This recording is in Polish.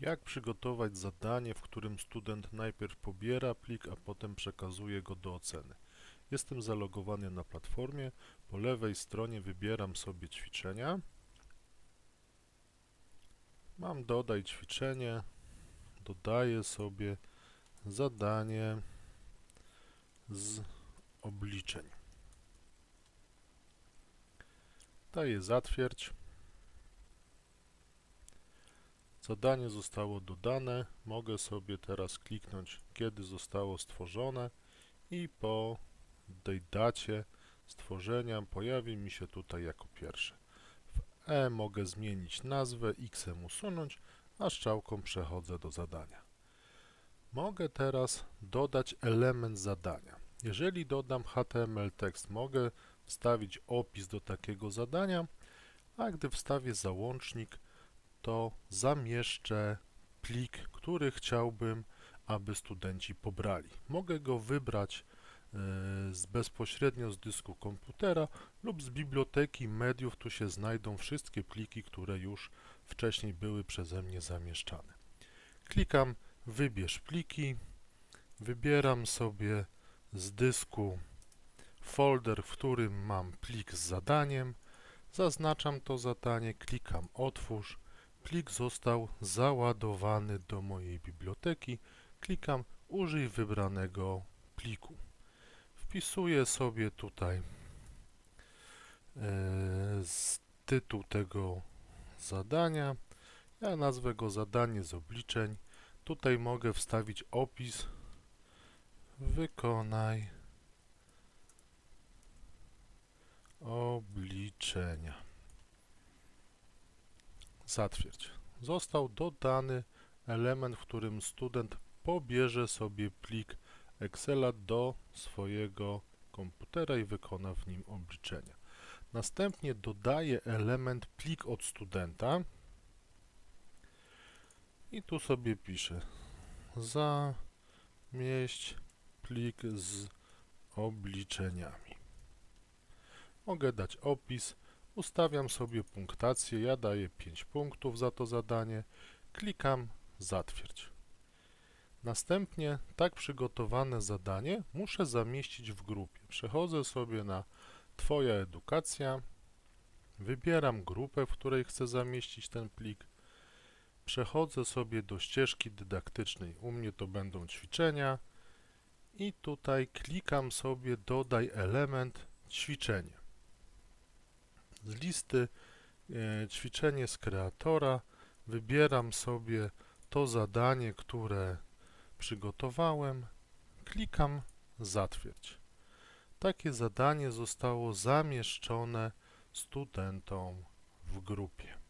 Jak przygotować zadanie, w którym student najpierw pobiera plik, a potem przekazuje go do oceny? Jestem zalogowany na platformie. Po lewej stronie wybieram sobie ćwiczenia. Mam dodaj ćwiczenie. Dodaję sobie zadanie z obliczeń. Daję zatwierdź. Zadanie zostało dodane. Mogę sobie teraz kliknąć, kiedy zostało stworzone i po tej dacie stworzenia pojawi mi się tutaj jako pierwsze. W E mogę zmienić nazwę, X usunąć, a strzałką przechodzę do zadania. Mogę teraz dodać element zadania. Jeżeli dodam HTML tekst, mogę wstawić opis do takiego zadania, a gdy wstawię załącznik, to zamieszczę plik, który chciałbym, aby studenci pobrali. Mogę go wybrać e, z bezpośrednio z dysku komputera lub z biblioteki mediów. Tu się znajdą wszystkie pliki, które już wcześniej były przeze mnie zamieszczane. Klikam wybierz pliki, wybieram sobie z dysku folder, w którym mam plik z zadaniem, zaznaczam to zadanie, klikam otwórz, plik został załadowany do mojej biblioteki, klikam użyj wybranego pliku. Wpisuję sobie tutaj e, tytuł tego zadania, ja nazwę go zadanie z obliczeń, tutaj mogę wstawić opis wykonaj obliczenia. Zatwierdź. Został dodany element, w którym student pobierze sobie plik Excela do swojego komputera i wykona w nim obliczenia. Następnie dodaję element plik od studenta i tu sobie piszę zamieść plik z obliczeniami. Mogę dać opis, ustawiam sobie punktację, ja daję 5 punktów za to zadanie, klikam zatwierdź. Następnie tak przygotowane zadanie muszę zamieścić w grupie. Przechodzę sobie na Twoja edukacja, wybieram grupę, w której chcę zamieścić ten plik, przechodzę sobie do ścieżki dydaktycznej. U mnie to będą ćwiczenia i tutaj klikam sobie dodaj element ćwiczenie. Z listy e, ćwiczenie z kreatora wybieram sobie to zadanie, które przygotowałem, klikam zatwierdź. Takie zadanie zostało zamieszczone studentom w grupie.